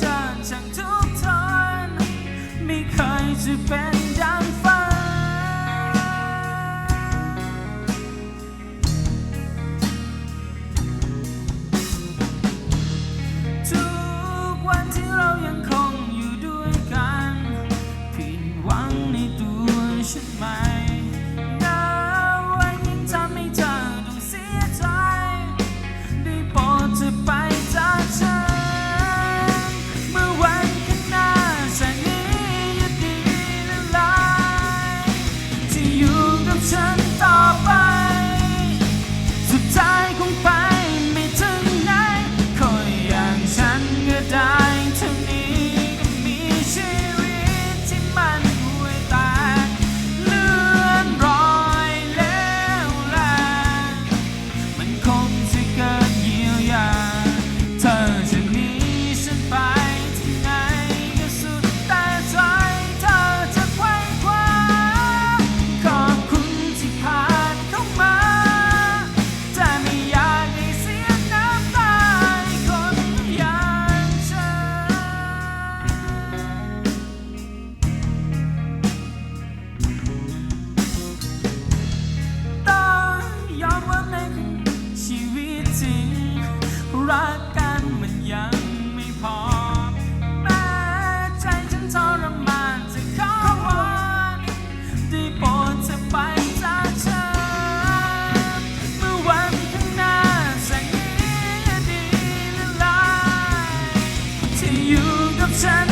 ฉันช่างทุกทนไม่เคยจะเป็น รักกันมันยังไม่พอแม้ใจฉันทรมานจะขอวอนได้โปรดจะไปจากฉันเมื่อวันข้างหน้าแสงนี้ดีละลายที่อยู่กับฉัน